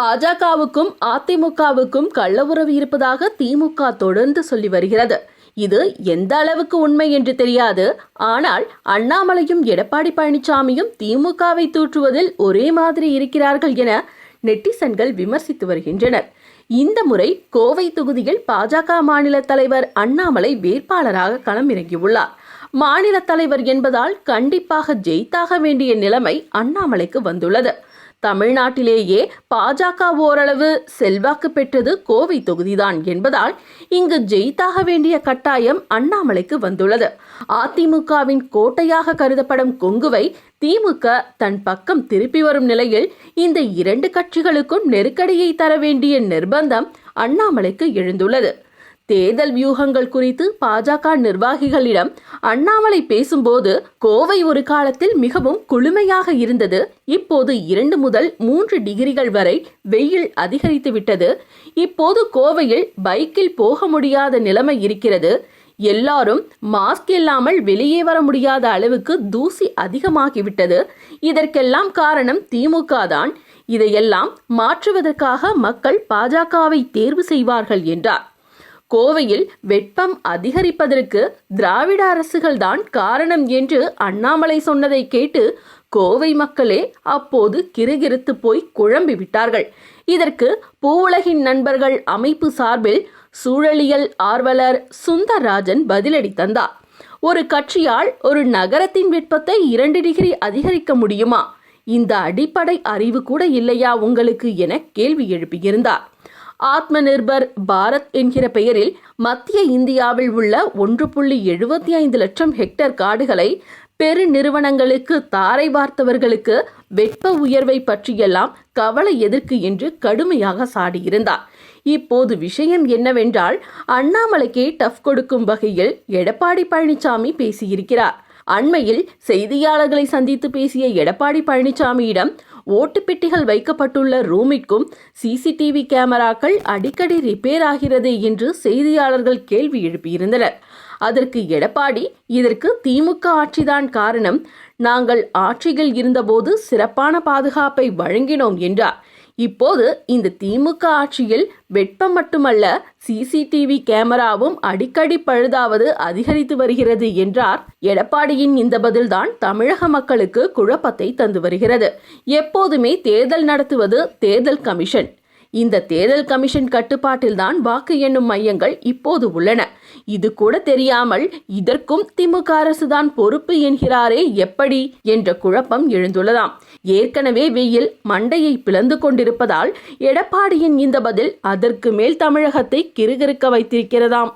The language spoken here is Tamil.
பாஜகவுக்கும் அதிமுகவுக்கும் கள்ள உறவு இருப்பதாக திமுக தொடர்ந்து சொல்லி வருகிறது. இது எந்த அளவுக்கு உண்மை என்று தெரியாது. ஆனால் அண்ணாமலையும் எடப்பாடி பழனிசாமியும் திமுகவை தூற்றுவதில் ஒரே மாதிரி இருக்கிறார்கள் என நெட்டிசன்கள் விமர்சித்து வருகின்றனர். இந்த முறை கோவை தொகுதியில் பாஜக மாநில தலைவர் அண்ணாமலை வேட்பாளராக களமிறங்கியுள்ளார். மாநில தலைவர் என்பதால் கண்டிப்பாக ஜெயித்தாக வேண்டிய நிலைமை அண்ணாமலைக்கு வந்துள்ளது. தமிழ்நாட்டிலேயே பாஜக ஓரளவு செல்வாக்கு பெற்றது கோவை தொகுதிதான் என்பதால் இங்கு ஜெயித்தாக வேண்டிய கட்டாயம் அண்ணாமலைக்கு வந்துள்ளது. அதிமுகவின் கோட்டையாக கருதப்படும் கொங்குவை திமுக தன் பக்கம் திருப்பி வரும் நிலையில் இந்த இரண்டு கட்சிகளுக்கும் நெருக்கடியை தர வேண்டிய நிர்பந்தம் அண்ணாமலைக்கு எழுந்துள்ளது. தேர்தல் வியூகங்கள் குறித்து பாஜக நிர்வாகிகளிடம் அண்ணாமலை பேசும்போது கோவை ஒரு காலத்தில் மிகவும் குளுமையாக இருந்தது. இப்போது இரண்டு முதல் மூன்று டிகிரிகள் வரை வெயில் அதிகரித்து விட்டது. இப்போது கோவையில் பைக்கில் போக முடியாத நிலைமை இருக்கிறது. எல்லாரும் மாஸ்க் இல்லாமல் வெளியே வர முடியாத அளவுக்கு தூசி அதிகமாகிவிட்டது. இதற்கெல்லாம் காரணம் திமுக தான். இதையெல்லாம் மாற்றுவதற்காக மக்கள் பாஜகவை தேர்வு செய்வார்கள் என்றார். கோவையில் வெப்பம் அதிகரிப்பதற்கு திராவிட அரசுகள்தான் காரணம் என்று அண்ணாமலை சொன்னதை கேட்டு கோவை மக்களே அப்போது கிருகிருத்து போய் குழம்பி விட்டார்கள். இதற்கு பூவுலகின் நண்பர்கள் அமைப்பு சார்பில் சூழலியல் ஆர்வலர் சுந்தரராஜன் பதிலடி தந்தார். ஒரு கட்சியால் ஒரு நகரத்தின் வெப்பத்தை இரண்டு டிகிரி அதிகரிக்க முடியுமா? இந்த அடிப்படை அறிவு கூட இல்லையா உங்களுக்கு என கேள்வி எழுப்பியிருந்தார். ஆத்ம நிர்பர் பாரத் என்கிற பெயரில் மத்திய இந்தியாவில் உள்ள ஒன்று புள்ளி எழுபத்தி ஐந்து லட்சம் ஹெக்டேர் காடுகளை பெரு நிறுவனங்களுக்கு தாரை வார்த்தவர்களுக்கு வெப்ப உயர்வை பற்றியெல்லாம் கவலை எதற்கு என்று கடுமையாக சாடியிருந்தார். இப்போது விஷயம் என்னவென்றால் அண்ணாமலைக்கே டஃப் கொடுக்கும் வகையில் எடப்பாடி பழனிசாமி பேசியிருக்கிறார். அண்மையில் செய்தியாளர்களை சந்தித்து பேசிய எடப்பாடி பழனிசாமியிடம் ஓட்டுப்பெட்டிகள் வைக்கப்பட்டுள்ள ரூமிற்கும் சிசிடிவி கேமராக்கள் அடிக்கடி ரிப்பேர் ஆகிறது என்று செய்தியாளர்கள் கேள்வி எழுப்பியிருந்தனர். அதற்கு எடப்பாடி இதற்கு திமுக ஆட்சிதான் காரணம். நாங்கள் ஆட்சியில் இருந்தபோது சிறப்பான பாதுகாப்பை வழங்கினோம் என்றார். இப்போது இந்த திமுக ஆட்சியில் வெப்பம் மட்டுமல்ல சிசிடிவி கேமராவும் அடிக்கடி பழுதாவது அதிகரித்து வருகிறது என்றார் எடப்பாடியின் இந்த பதில்தான் தமிழக மக்களுக்கு குழப்பத்தை தந்து வருகிறது. எப்போதுமே தேர்தல் நடத்துவது தேர்தல் கமிஷன். இந்த தேர்தல் கமிஷன் கட்டுப்பாட்டில்தான் வாக்கு எண்ணும் மையங்கள் இப்போது உள்ளன. இது கூட தெரியாமல் இதற்கும் திமுக அரசுதான் பொறுப்பு என்கிறாரே எப்படி என்ற குழப்பம் எழுந்துள்ளதாம். ஏற்கனவே வெயில் மண்டையை பிளந்து கொண்டிருப்பதால் எடப்பாடியின் இந்த பதில் அதற்கு மேல் தமிழகத்தை கிறுகிறுக்க வைத்திருக்கிறதாம்.